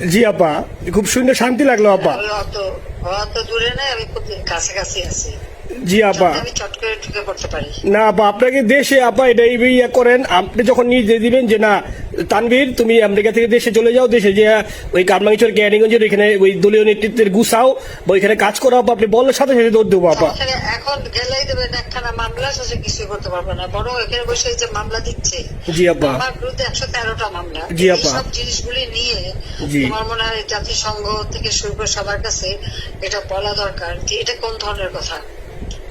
জি আপা। খুব সুন্দর শান্তি লাগল আপা। দূরে নেই আমি খুব কাছাকাছি আছি। জি আপা। না আপা আপনাকে দেশে আপা এটা এই ইয়ে করেন আপনি যখন নিজে দিবেন যে না তানভীর তুমি আমেরিকা থেকে দেশে চলে যাও দেশে যে ওই কারমাঙ্গিচর ক্যানিগঞ্জের ওইখানে ওই দলীয় নেতৃত্বের গুছাও বা ওইখানে কাজ করো আপা আপনি বলার সাথে সাথে দৌড় দেবো আপা এখন গেলেই দেবেন একখানা মামলা শেষে কিছু করতে পারবে না বরং এখানে বসে যে মামলা দিচ্ছে জি আপা আমার বিরুদ্ধে একশো তেরোটা মামলা জি আপা। সব জিনিসগুলি নিয়ে জি। তোমার মনে হয় জাতিসংঘ থেকে শুরু করে সবার কাছে এটা বলা দরকার যে এটা কোন ধরনের কথা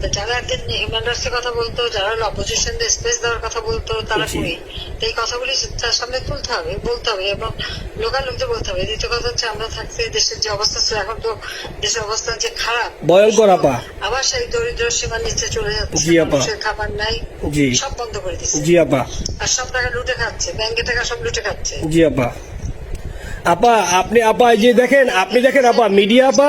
তো যারা একদিন হিউম্যান রাইটসের কথা বলতো যারা অপোজিশন স্পেস দেওয়ার কথা বলতো তারা জি। তো এই কথাগুলি তার সামনে তুলতে হবে বলতে হবে এবং লোকাল লোকদের বলতে হবে। দ্বিতীয় কথা হচ্ছে আমরা থাকতে দেশের যে অবস্থা ছিল এখন তো দেশের অবস্থা যে খারাপ ভয়ঙ্কর আপা। আবার সেই দরিদ্র সীমার নিচে চলে যাচ্ছে। মানুষের খাবার নাই সব বন্ধ করে দিচ্ছে। জি আপা। আর সব টাকা লুটে খাচ্ছে ব্যাংকে টাকা সব লুটে খাচ্ছে। জি আপা। আপা আপনি আপা যে দেখেন আপনি দেখেন আপা মিডিয়া আপা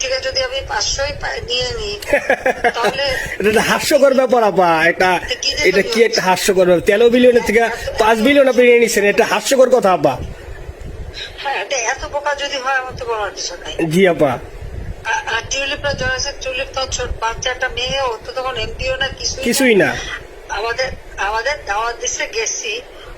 থেকে যদি আমি পাঁচশোই নিয়ে নিই তাহলে এটা হাস্যকর ব্যাপার আপা। এটা এটা কি একটা হাস্যকর ব্যাপার? তেরো বিলিয়নের থেকে পাঁচ বিলিয়ন আপনি নিয়ে নিচ্ছেন এটা হাস্যকর কথা আপা। হ্যাঁ এটা এত বোকা যদি হয় আমার তো বলার কিছু নাই। জি আপা। আর টিউলিপটা জড়াইছে টিউলিপ তো ছোট বাচ্চা মেয়ে ও তো তখন এমপিও না কিছুই কিছুই না। আমাদের আমাদের দাওয়াত দিছে গেছি।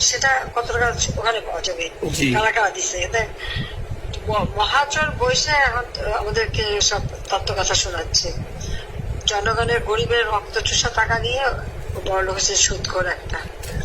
সেটা কত টাকা ওখানে পাওয়া যাবে। কারা কারা দিছে। এতে ম- মহাচর বসে এখন আমাদেরকে সব তত্ত্ব কথা শোনাচ্ছে। জনগণের গরিবের রক্ত চুষা টাকা নিয়ে বড় লোক সুদ করে একটা।